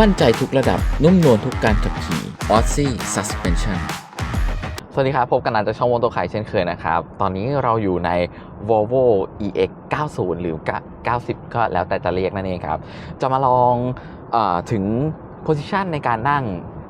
มั่นใจทุกระดับนุ่มนวลทุกการขับขี่ o s s i Suspension สวัสดีครับ พบกันนานจากช่องวงตัวขายเช่นเคยนะครับ ตอนนี้เราอยู่ใน Volvo EX 90 หรือ 90 ก็แล้วแต่จะเรียกนั่นเองครับ จะมาลองอถึง position ในการนั่ง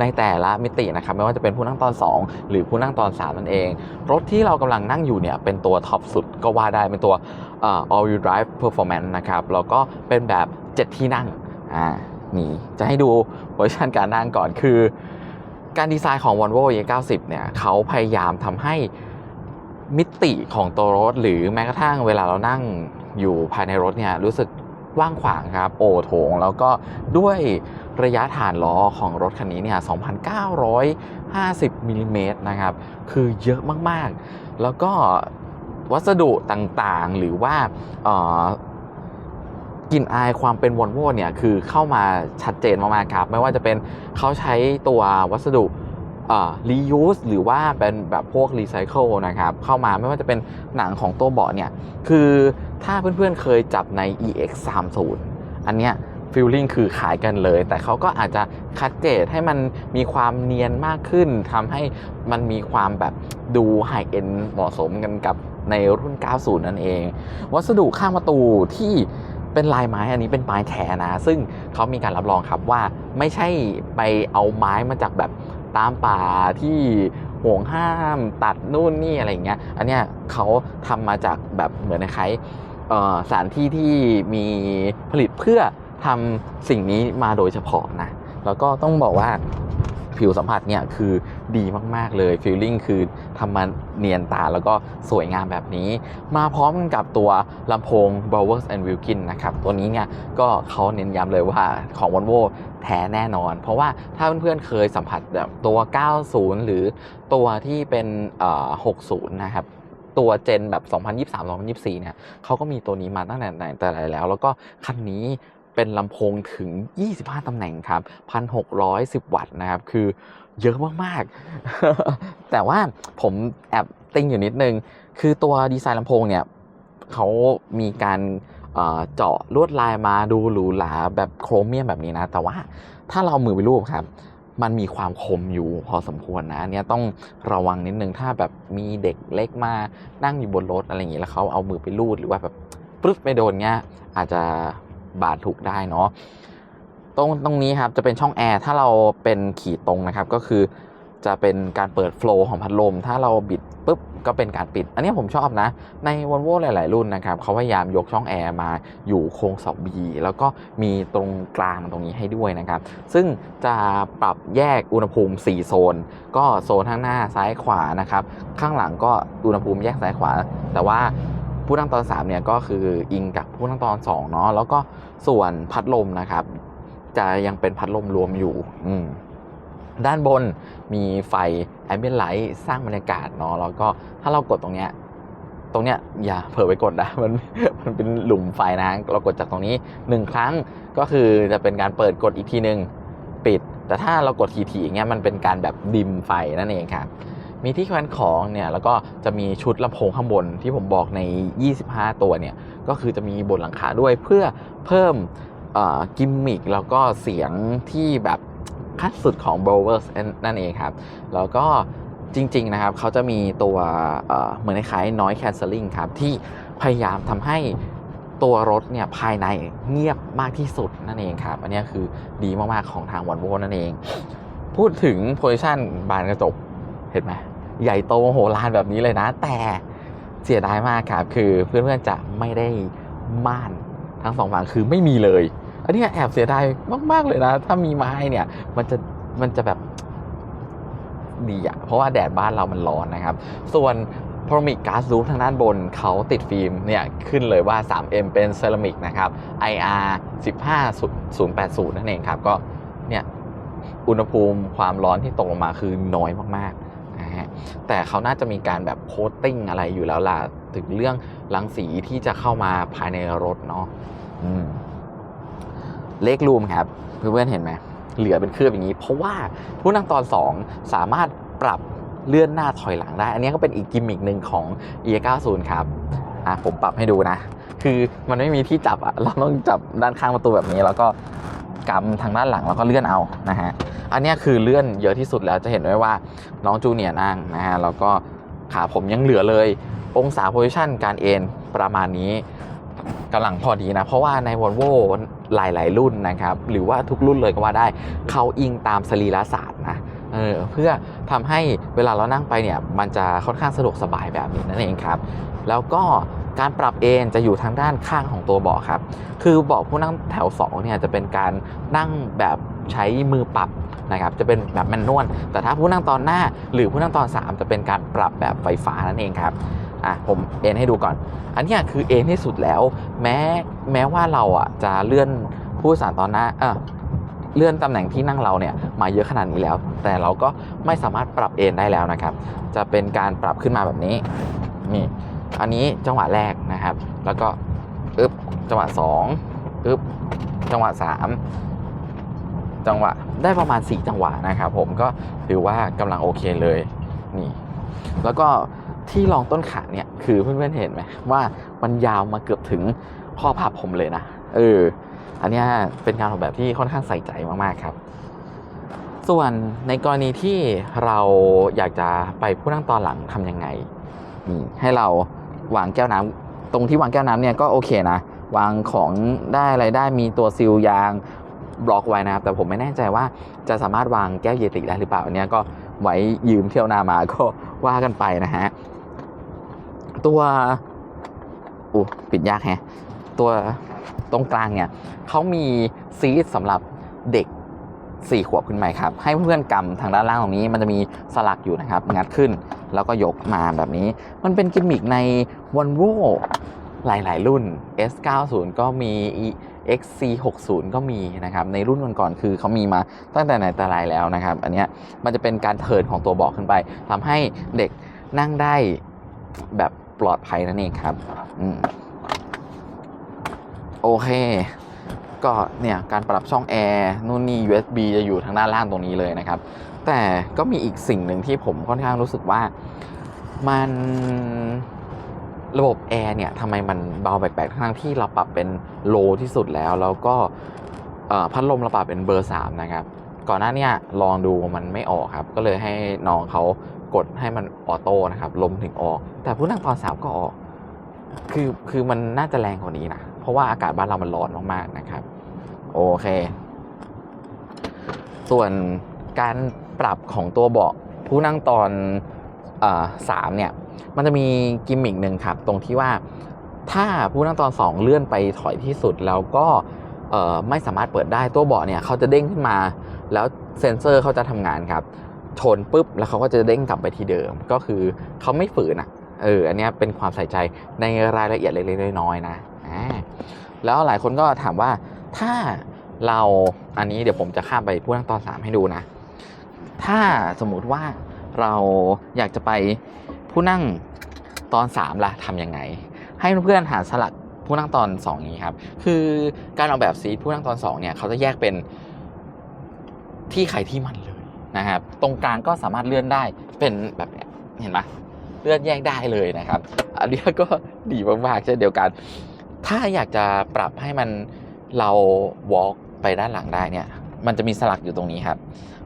ในแต่ละมิตินะครับ ไม่ว่าจะเป็นผู้นั่งตอน 2 หรือผู้นั่งตอน 3 นั่นเอง รถที่เรากำลังนั่งอยู่เนี่ย เป็นตัวท็อปสุดก็ว่าได้เป็นตัว all wheel drive performance นะครับ แล้วก็เป็นแบบ 7 ที่นั่งอ่า นี่จะให้ดู position การนั่งก่อนคือ การดีไซน์ของ Volvo E90 เนี่ยเขาพยายามทำให้มิติของตัวรถ หรือแม้กระทั่งเวลาเรานั่งอยู่ภายในรถเนี่ยรู้สึกว่างขวางครับ โอโถง แล้วก็ด้วยระยะฐานล้อของรถคันนี้เนี่ย 2,950มิลลิเมตรนะครับ คือเยอะมาก ๆ แล้วก็วัสดุต่างๆ หรือว่า กลิ่นอายความเป็นวอลโวเนี่ยคือเข้ามาชัดเจนมากๆครับ ไม่ว่าจะเป็นเขาใช้ตัววัสดุเอ่อ reuse หรือว่าเป็นแบบพวก recycle นะครับเข้ามาไม่ว่าจะเป็นหนังของตัวเบาะเนี่ยคือถ้าเพื่อนๆเคยจับใน EX 3 0อันเนี้ยฟีลลิ่งคือขายกันเลย แต่เขาก็อาจจะคัดเกรดให้มันมีความเนียนมากขึ้นทำให้มันมีความแบบดูไฮเอ็นเหมาะสมกันกับในรุ่น 90 นั่นเอง วัสดุข้างประตูที่ เป็นลายไม้อันนี้เป็นไม้แท้นะ ซึ่งเขามีการรับรองครับว่าไม่ใช่ไปเอาไม้มาจากแบบตามป่าที่ห่วงห้ามตัดนู่นนี่อะไรอย่างเงี้ย อันเนี้ยเขาทำมาจากแบบเหมือนคล้ายสถานที่ที่มีผลิตเพื่อทำสิ่งนี้มาโดยเฉพาะนะ แล้วก็ต้องบอกว่า ผิวสัมผัสเนี่ยคือดีมาก ๆ เลยฟีลลิ่งคือทำมาเนียนตาแล้วก็สวยงามแบบนี้ มาพร้อมกับตัวลำโพง Bowers and Wilkins นะครับ ตัวนี้เนี่ยก็เขาเน้นย้ำเลยว่าของ Volvo แท้แน่นอน เพราะว่าถ้าเพื่อนๆเคยสัมผัสแบบตัว 90 หรือตัวที่เป็น 60 นะครับตัวเจนแบบ 2023-2024 เนี่ยเขาก็มีตัวนี้มาตั้งแต่ไหนแต่ไรแล้ว แล้วก็คันนี้ เป็นลำโพงถึง 25 ตำแหน่งครับ 1,610 วัตต์นะครับ คือเยอะมากๆ แต่ว่าผมแอบติ้งอยู่นิดนึง คือตัวดีไซน์ลำโพงเนี่ยเขามีการเจาะลวดลายมาดูหรูหราแบบโครเมียมแบบนี้นะ แต่ว่าถ้าเราเอามือไปรูปครับ มันมีความคมอยู่พอสมควรนะเนี้ยต้องระวังนิดนึงถ้าแบบมีเด็กเล็กมานั่งอยู่บนรถอะไรอย่างงี้แล้วเขาเอามือไปรูดหรือว่าแบบปึ๊บไม่โดนเงี้ยอาจจะ บาดถูกได้เนาะตรงตรงนี้ครับจะเป็นช่องแอร์ถ้าเราเป็นขีดตรงนะครับก็คือจะเป็นการเปิดโฟล์ของพัดลม ถ้าเราบิดปุ๊บก็เป็นการปิด อันนี้ผมชอบนะ ใน Volvo หลาย ๆ รุ่นนะครับเขาพยายามยกช่องแอร์มาอยู่โค้ง 2B แล้วก็มีตรงกลางตรงนี้ให้ด้วยนะครับ ซึ่งจะปรับแยกอุณหภูมิ 4 โซน ก็โซนข้างหน้าซ้ายขวานะครับ ข้างหลังก็อุณหภูมิแยกซ้ายขวา แต่ว่า ผู้นั่งตอน3เนี่ยก็คืออิงกับผู้นั่งตอน2เนาะแล้วก็ส่วนพัดลมนะครับ จะยังเป็นพัดลมรวมอยู่อืด้านบนมีไฟแอมเบียนไลท์สร้างบรรยากาศเนาะแล้วก็ถ้าเรากดตรงเนี้ยตรงเนี้ยอย่าเผลอไปกดนะมันมันเป็นหลุมไฟนะเรากดจากตรงนี้หนึ่งครั้งก็คือจะเป็นการเปิดกดอีกทีหนึ่งปิด แต่ถ้าเรากดทีๆอย่างเงี้ยมันเป็นการแบบดิมไฟนั่นเองครับ มีที่แขวนของเนี่ยแล้วก็จะมีชุดลำโพงข้างบนที่ผมบอกใน 25 ตัวเนี่ยก็คือจะมีบนหลังคาด้วยเพื่อเพิ่มกิมมิคแล้วก็เสียงที่แบบขั้นสุดของ b o w e r s นั่นเองครับ แล้วก็จริง ๆ นะครับเขาจะมีตัวเหมือนคล้ายๆ noise cancelling ครับ ที่พยายามทำให้ตัวรถเนี่ยภายในเงียบมากที่สุดนั่นเองครับ อันนี้คือดีมาก ๆ ของทาง Volvo นั่นเอง พูดถึง position บานกระจก เห็นไหม ใหญ่โตโหฬารแบบนี้เลยนะ แต่เสียดายมากครับคือเพื่อนๆจะไม่ได้ม่านทั้งสองฝั่งคือไม่มีเลย อันนี้แอบเสียดายมาก ๆ เลยนะ ถ้ามีไม้เนี่ย มันจะมันจะแบบดีอะเพราะว่าแดดบ้านเรามันร้อนนะครับ ส่วนพรมิกก๊าซรูฟทางด้านบนเขาติดฟิล์มเนี่ยขึ้นเลยว่า 3M เป็นเซรามิกนะครับ IR 15080 นั่นเองครับ ก็เนี่ยอุณหภูมิความร้อนที่ตกลงมาคือน้อยมาก ๆ นะฮะแต่เขาน่าจะมีการแบบโคตติ้งอะไรอยู่แล้วล่ะถึงเรื่องรังสีที่จะเข้ามาภายในรถเนาะเลขรูมครับเพื่อนๆเห็นไหมเหลือเป็นเครือบอย่างนี้ เพราะว่าผู้นั่งตอน 2 สามารถปรับเลื่อนหน้าถอยหลังได้ อันนี้ก็เป็นอีกกิมมิกหนึ่งของ E90 ครับอะผมปรับให้ดูนะ คือมันไม่มีที่จับอะเราต้องจับด้านข้างประตูแบบนี้ แล้วก็กำทางด้านหลังแล้วก็เลื่อนเอานะฮะ อันนี้คือเลื่อนเยอะที่สุดแล้วจะเห็นได้ว่าน้องจูเนียร์นั่งนะฮะแล้วก็ขาผมยังเหลือเลย องศาโพซิชันการเอนประมาณนี้กำลังพอดีนะ เพราะว่าใน Volvo หลาย ๆ รุ่นนะครับ หรือว่าทุกรุ่นเลยก็ว่าได้เขาอิงตามสรีระศาสตร์นะเออเพื่อทำให้เวลาเรานั่งไปเนี่ย มันจะค่อนข้างสะดวกสบายแบบนี้นั่นเองครับ แล้วก็การปรับเอนจะอยู่ทางด้านข้างของตัวเบาะครับ คือเบาะผู้นั่งแถว2เนี่ยจะเป็นการนั่งแบบใช้มือปรับ นะครับจะเป็นแบบแมนนวลแต่ถ้าผู้นั่งตอนหน้า หรือผู้นั่งตอน 3 จะเป็นการปรับแบบไฟฟ้านั่นเองครับอะผมเอ็นให้ดูก่อน อันนี้คือเอ็นที่สุดแล้ว แม้แม้ว่าเราอะจะเลื่อนผู้โดยสารตอนหน้าเออเลื่อนตำแหน่งที่นั่งเราเนี่ยมาเยอะขนาดนี้แล้ว แต่เราก็ไม่สามารถปรับเอนได้แล้วนะครับ จะเป็นการปรับขึ้นมาแบบนี้นี่อันนี้จังหวะแรกนะครับ แล้วก็อึบจังหวะ2อึบจังหวะ3 จังหวะได้ประมาณ 4 จังหวะนะครับผมก็ถือว่ากำลังโอเคเลยนี่แล้วก็ที่รองต้นขาเนี่ยคือเพื่อนๆเห็นไหมว่ามันยาวมาเกือบถึงข้อพับผมเลยนะเอออันนี้เป็นการออกแบบที่ค่อนข้างใส่ใจมากๆครับ ส่วนในกรณีที่เราอยากจะไปผู้นั่งตอนหลังทำยังไงนี่ให้เราวางแก้วน้ำตรงที่วางแก้วน้ำเนี่ยก็โอเคนะ วางของได้อะไรได้มีตัวซีลยาง บล็อกไว้นะครับ แต่ผมไม่แน่ใจว่าจะสามารถวางแก้วเยติได้หรือเปล่าอันเนี้ยก็ไว้ยืมเที่ยวหนามาก็ว่ากันไปนะฮะ ตัวอู้ปิดยากแฮะ ตัวตรงกลางเนี่ยเขามีซีทสำหรับเด็ก4ขวบขึ้นไปครับ ให้เพื่อนกำทางด้านล่างตรงนี้ มันจะมีสลักอยู่นะครับ งัดขึ้นแล้วก็ยกมาแบบนี้ มันเป็นกิมมิคใน Volvo หลาย ๆ รุ่น S90 ก็มี XC60 ก็มีนะครับ ในรุ่นก่อนๆคือเขามีมาตั้งแต่ไหนแต่ไรแล้วนะครับ อันนี้มันจะเป็นการเทิร์นของตัวเบาะขึ้นไปทำให้เด็กนั่งได้แบบปลอดภัยนั่นเองครับอโอเค ก็เนี่ยการปรับช่องแอร์นู่นนี่ USB จะอยู่ทางด้านล่างตรงนี้เลยนะครับ แต่ก็มีอีกสิ่งหนึ่งที่ผมค่อนข้างรู้สึกว่ามัน ระบบแอร์เนี่ยทำไมมันเบาแปลกๆทั้งที่เราปรับเป็นโลที่สุดแล้ว แล้วก็พัดลมเราปรับเป็นเบอร์ 3 นะครับ ก่อนหน้าเนี่ยลองดูมันไม่ออกครับ ก็เลยให้น้องเขากดให้มันออโต้นะครับลมถึงออก แต่ผู้นั่งตอนสามก็ออก คือคือมันน่าจะแรงกว่านี้นะ เพราะว่าอากาศบ้านเรามันร้อนมากๆนะครับ โอเค ส่วนการปรับของตัวเบาะผู้นั่งตอนอสามเนี่ย มันจะมีกิมมิกหนึ่งครับ ตรงที่ว่าถ้าผู้นั่งตอนสองเลื่อนไปถอยที่สุดแล้วก็ไม่สามารถเปิดได้ตัวเบาะเนี่ยเขาจะเด้งขึ้นมา แล้วเซ็นเซอร์เขาจะทำงานครับชนปุ๊บแล้วเขาก็จะเด้งกลับไปที่เดิม ก็คือเขาไม่ฝืนอะเอออันนี้เป็นความใส่ใจในรายละเอียดเล็กๆน้อยๆนะแล้วหลายคนก็ถามว่าถ้าเราอันนี้เดี๋ยวผมจะข้ามไปผู้นั่งตอน 3 ให้ดูนะ ถ้าสมมุติว่าเราอยากจะไป ผู้นั่งตอน 3 ล่ะทำยังไง ให้เพื่อนหาสลักผู้นั่งตอน 2 นี้ครับ คือการออกแบบซีทผู้นั่งตอน 2 เนี่ยเขาจะแยกเป็นที่ใครที่มันเลยนะครับ ตรงกลางก็สามารถเลื่อนได้เป็นแบบเนี้เห็นไหมเลื่อนแยกได้เลยนะครับ อันนี้ก็ดีมากๆเช่นเดียวกัน ถ้าอยากจะปรับให้มันเรา walk ไปด้านหลังได้เนี่ย มันจะมีสลักอยู่ตรงนี้ครับ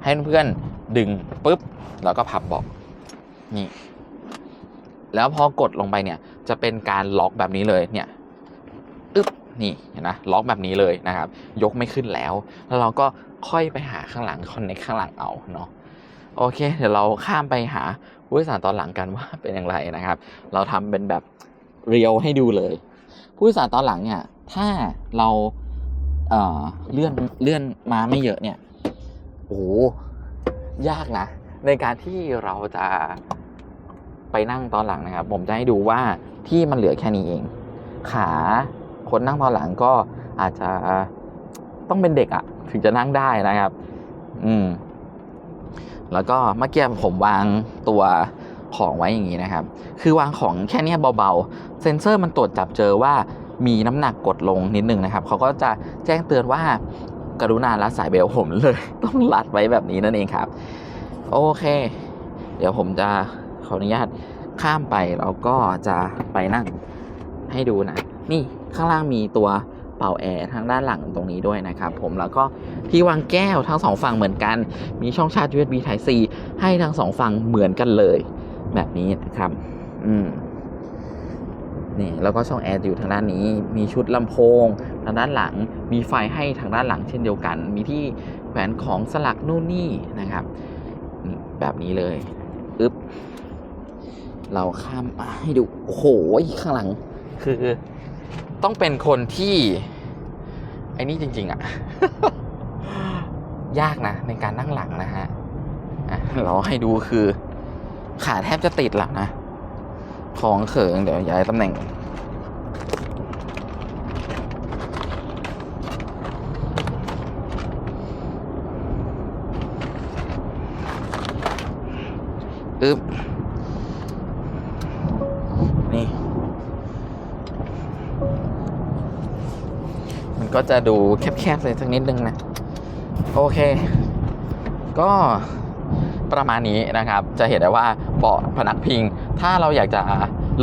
ให้เพื่อนดึงปุ๊บ แล้วก็พับเบอกนี่ แล้วพอกดลงไปเนี่ยจะเป็นการล็อกแบบนี้เลยเนี่ยอึ๊บนี่เห็นนะล็อกแบบนี้เลยนะครับ ยกไม่ขึ้นแล้ว แล้วเราก็ค่อยไปหาข้างหลังคอนเนคข้างหลังเอาเนาะโอเค เดี๋ยวเราข้ามไปหาผู้โดยสารตอนหลังกันว่าเป็นอย่างไรนะครับ เราทำเป็นแบบเรียวให้ดูเลย ผู้โดยสารตอนหลังเนี่ยถ้าเราเอ่อเลื่อนเลื่อนมาไม่เยอะเนี่ยโอ้ยากนะ ในการที่เราจะ ไปนั่งตอนหลังนะครับ ผมจะให้ดูว่าที่มันเหลือแค่นี้เอง ขาคนนั่งตอนหลังก็อาจจะต้องเป็นเด็กอะถึงจะนั่งได้นะครับ อืม แล้วก็เมื่อกี้ผมวางตัวของไว้อย่างนี้นะครับ คือวางของแค่เนี้ยเบาๆ เซ็นเซอร์มันตรวจจับเจอว่ามีน้ำหนักกดลงนิดนึงนะครับ เขาก็จะแจ้งเตือนว่า กรุณารัดสายเบลผมเลย ต้องรัดไว้แบบนี้นั่นเองครับ โอเค เดี๋ยวผมจะ ขออนุญาตข้ามไปแล้วก็จะไปนั่งให้ดูนะ นี่ข้างล่างมีตัวปป่าแอร์ทางด้านหลังตรงนี้ด้วยนะครับผมแล้วก็ที่วางแก้วทั้งสองฝั่งเหมือนกัน มีช่องชาร์จ USB Type C ให้ทั้งสองฝั่งเหมือนกันเลย แบบนี้นะครับ อืมนี่แล้วก็ช่องแอร์อยู่ทางด้านนี้ มีชุดลำโพง ทางด้านหลัง มีไฟให้ทางด้านหลังเช่นเดียวกัน มีที่แขวนของสลักนู่นนี่นะครับ แบบนี้เลย อึ๊บ เราข้ามมาให้ดู โอ้โห ข้างหลัง คือต้องเป็นคนที่ไอ้นี่จริง ๆอะยากนะ ในการนั่งหลังนะฮะอะเราให้ดูคือ ขาแทบจะติดหลังนะ ของเขิงเดี๋ยวย้ายตำแหน่งอึ๊บ ก็จะดูแคบๆเลยสักนิดนึงนะ โอเค ก็ประมาณนี้นะครับ จะเห็นได้ว่าเบาะพนักพิง ถ้าเราอยากจะ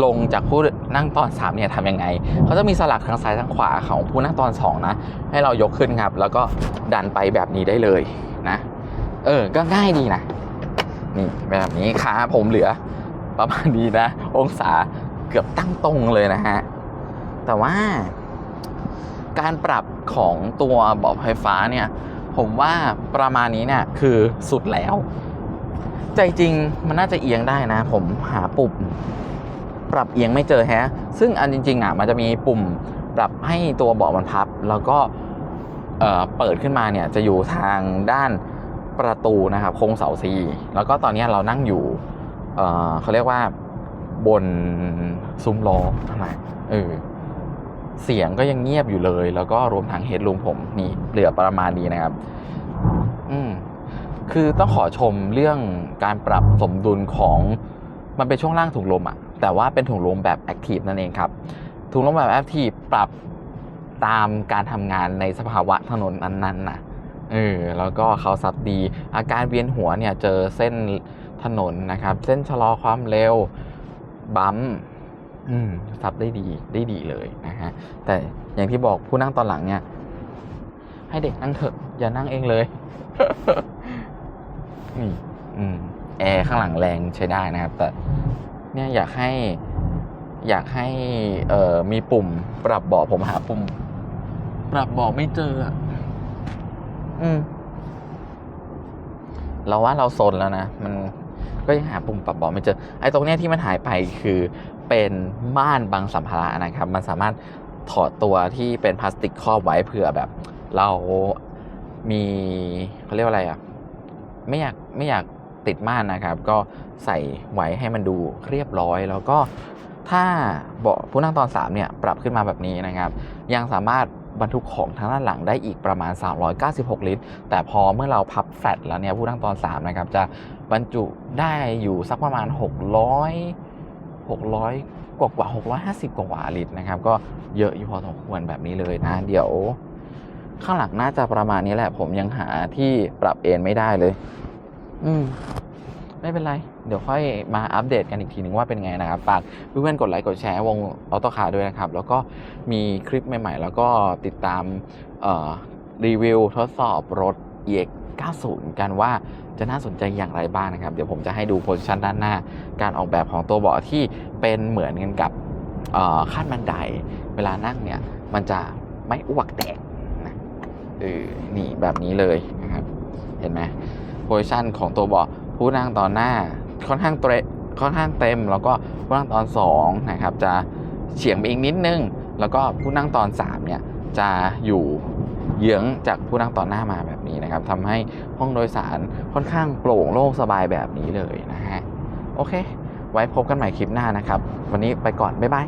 ลงจากผู้นั่งตอน 3 เนี่ยทำยังไง เขาจะมีสลักทางซ้ายทางขวาของผู้นั่งตอน 2 นะ ให้เรายกขึ้นครับ แล้วก็ดันไปแบบนี้ได้เลยนะ เออ ก็ง่ายดีนะ นี่แบบนี้ขาผมเหลือ ประมาณนี้นะ องศาเกือบตั้งตรงเลยนะฮะ แต่ว่า การปรับของตัวเบาะไฟฟ้าเนี่ย ผมว่าประมาณนี้เนี่ยคือสุดแล้ว ใจจริงมันน่าจะเอียงได้นะ ผมหาปุ่มปรับเอียงไม่เจอแฮะ ซึ่งอันจริง ๆอะมันจะมีปุ่มปรับให้ตัวเบาะมันพับ แล้วก็เอ่อเปิดขึ้นมาเนี่ยจะอยู่ทางด้านประตูนะครับโค้งเสาซีแล้วก็ตอนนี้เรานั่งอยู่เอ่อเขาเรียกว่าบนซุ้มล้อทำไมเออ เสียงก็ยังเงียบอยู่เลย แล้วก็รวมทั้งเฮดรูมผมนี่เหลือประมาณนี้นะครับ อืมคือต้องขอชมเรื่องการปรับสมดุลของมันเป็นช่วงล่างถุงลมอะแต่ว่าเป็นถุงลมแบบแอคทีฟนั่นเองครับถุงลมแบบแอคทีฟปรับตามการทำงานในสภาวะถนนนั้นๆนะเออแล้วก็เขาซับดี อาการเวียนหัวเนี่ยเจอเส้นถนนนะครับ เส้นชะลอความเร็วบัม ซับได้ดีได้ดีเลยนะฮะแต่อย่างที่บอกผู้นั่งตอนหลังเนี่ย ให้เด็กนั่งเถอะ อย่านั่งเองเลยนี่อืมแอร์ข้างหลังแรงใช้ได้นะครับ แต่เนี่ยอยากให้อยากให้เอ่อมีปุ่มปรับเบาะผมหาปุ่ม ปรับเบาะไม่เจออะอืมเราว่าเราโซนแล้วนะ มันก็ยังหาปุ่มปรับเบาะไม่เจอ ไอ้ตรงเนี้ยที่มันหายไปคือ เป็นม่านบังสัมภาระนะครับ มันสามารถถอดตัวที่เป็นพลาสติกครอบไว้เผื่อแบบ เรามีเขาเรียกว่าอะไรอะไม่อยากไม่อยากติดม่านนะครับ ก็ใส่ไว้ให้มันดูเรียบร้อย แล้วก็ถ้าเบาะผู้นั่งตอน 3 เนี่ย ปรับขึ้นมาแบบนี้นะครับ ยังสามารถบรรทุกของทางด้านหลังได้อีกประมาณ 396 ลิตร แต่พอเมื่อเราพับแฟลตแล้วเนี่ยผู้นั่งตอน 3 นะครับ จะบรรจุได้อยู่สักประมาณ 600 600 กว่ากว่า650 กว่ากว่าลิตรนะครับ ก็เยอะอยู่พอสมควรแบบนี้เลยนะ เดี๋ยว ข้างหลังน่าจะประมาณนี้แหละ ผมยังหาที่ปรับเอนไม่ได้เลย อืมไม่เป็นไร เดี๋ยวค่อยมาอัปเดตกันอีกทีหนึ่งว่าเป็นไงนะครับ ฝากเพื่อนๆกดไลค์กดแชร์วงออโต้คาร์ด้วยนะครับ แล้วก็มีคลิปใหม่ๆ แล้วก็ติดตามรีวิวทดสอบรถ EX 90 กันว่าจะน่าสนใจอย่างไรบ้างนะครับ เดี๋ยวผมจะให้ดูโพสิชันด้านหน้า การออกแบบของตัวเบาะที่เป็นเหมือนกันกับขั้นบันได เวลานั่งเนี่ย มันจะไม่อ้วกแตกนะเออนี่แบบนี้เลยนะครับ เห็นไหมโพซิชันของตัวเบาะผู้นั่งตอนหน้าค่อนข้างเตะค่อนข้างเต็ม แล้วก็ผู้นั่งตอน2นะครับจะเฉียงไปอีกนิดนึง แล้วก็ผู้นั่งตอน3เนี่ยจะอยู่ เยื้องจากผู้นั่งต่อหน้ามาแบบนี้นะครับทำให้ห้องโดยสารค่อนข้างโปร่งโล่งสบายแบบนี้เลยนะฮะโอเค ไว้พบกันใหม่คลิปหน้านะครับ วันนี้ไปก่อน บ๊ายบาย